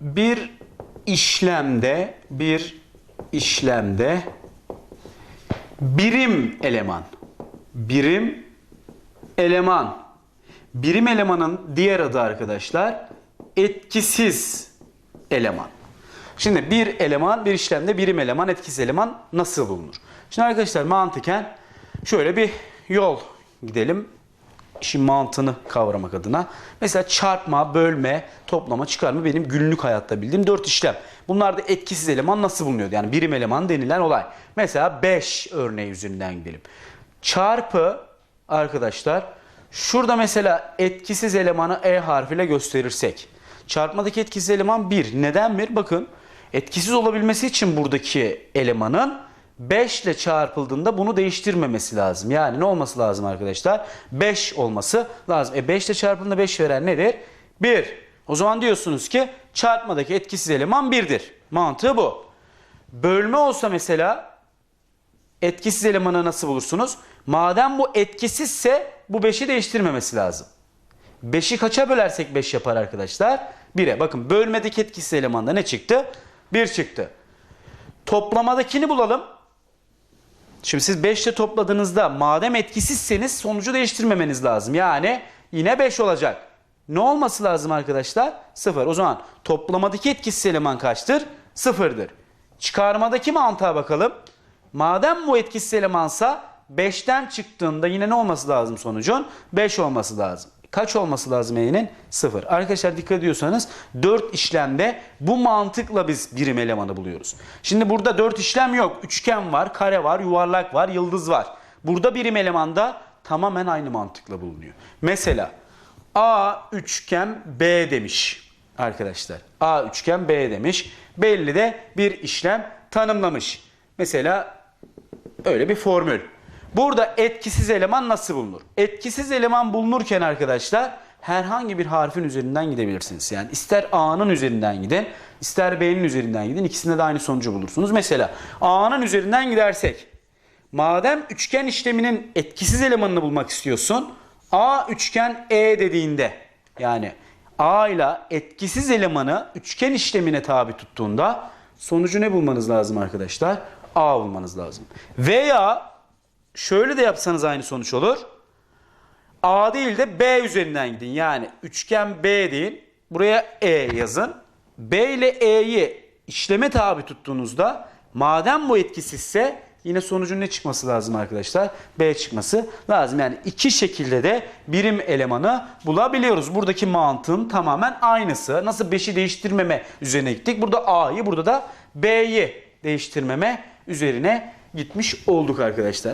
bir işlemde bir işlemde birim eleman birim eleman birim elemanın diğer adı arkadaşlar etkisiz eleman. Şimdi bir eleman bir işlemde birim eleman etkisiz eleman nasıl bulunur? Şimdi arkadaşlar mantıken şöyle bir yol gidelim. İşin mantığını kavramak adına. Mesela çarpma, bölme, toplama, çıkarma benim günlük hayatta bildiğim dört işlem. Bunlarda etkisiz eleman nasıl bulunuyordu? Yani birim eleman denilen olay. Mesela 5 örneği üzerinden gidelim. Çarpı arkadaşlar şurada mesela etkisiz elemanı E harfiyle gösterirsek. Çarpmadaki etkisiz eleman 1. Neden 1? Bakın etkisiz olabilmesi için buradaki elemanın 5 ile çarpıldığında bunu değiştirmemesi lazım. Yani ne olması lazım arkadaşlar? 5 olması lazım. E 5 ile çarpıldığında 5 veren nedir? 1. O zaman diyorsunuz ki çarpmadaki etkisiz eleman 1'dir. Mantığı bu. Bölme olsa mesela etkisiz elemanı nasıl bulursunuz? Madem bu etkisizse bu 5'i değiştirmemesi lazım. 5'i kaça bölersek 5 yapar arkadaşlar? 1'e. Bakın bölmedeki etkisiz elemanda ne çıktı? 1 çıktı. Toplamadakini bulalım. Şimdi siz 5 ile topladığınızda madem etkisizseniz sonucu değiştirmemeniz lazım. Yani yine 5 olacak. Ne olması lazım arkadaşlar? 0. O zaman toplamadaki etkisiz eleman kaçtır? 0'dır. Çıkarmadaki mantığa bakalım. Madem bu etkisiz elemansa 5'ten çıktığında yine ne olması lazım sonucun? 5 olması lazım. Kaç olması lazım E'nin? 0. Arkadaşlar dikkat ediyorsanız 4 işlemde bu mantıkla biz birim elemanı buluyoruz. Şimdi burada 4 işlem yok. Üçgen var, kare var, yuvarlak var, yıldız var. Burada birim elemanda tamamen aynı mantıkla bulunuyor. Mesela A üçgen B demiş arkadaşlar. A üçgen B demiş. Belli de bir işlem tanımlamış. Mesela öyle bir formül. Burada etkisiz eleman nasıl bulunur? Etkisiz eleman bulunurken arkadaşlar herhangi bir harfin üzerinden gidebilirsiniz. Yani ister A'nın üzerinden gidin, ister B'nin üzerinden gidin. İkisinde de aynı sonucu bulursunuz. Mesela A'nın üzerinden gidersek madem üçgen işleminin etkisiz elemanını bulmak istiyorsun A üçgen E dediğinde yani A ile etkisiz elemanı üçgen işlemine tabi tuttuğunda sonucu ne bulmanız lazım arkadaşlar? A bulmanız lazım. Veya şöyle de yapsanız aynı sonuç olur. A değil de B üzerinden gidin. Yani üçgen B değil. Buraya E yazın. B ile E'yi işleme tabi tuttuğunuzda madem bu etkisizse yine sonucun ne çıkması lazım arkadaşlar? B çıkması lazım. Yani iki şekilde de birim elemanı bulabiliyoruz. Buradaki mantığın tamamen aynısı. Nasıl 5'i değiştirmeme üzerine gittik. Burada A'yı burada da B'yi değiştirmeme üzerine gitmiş olduk arkadaşlar.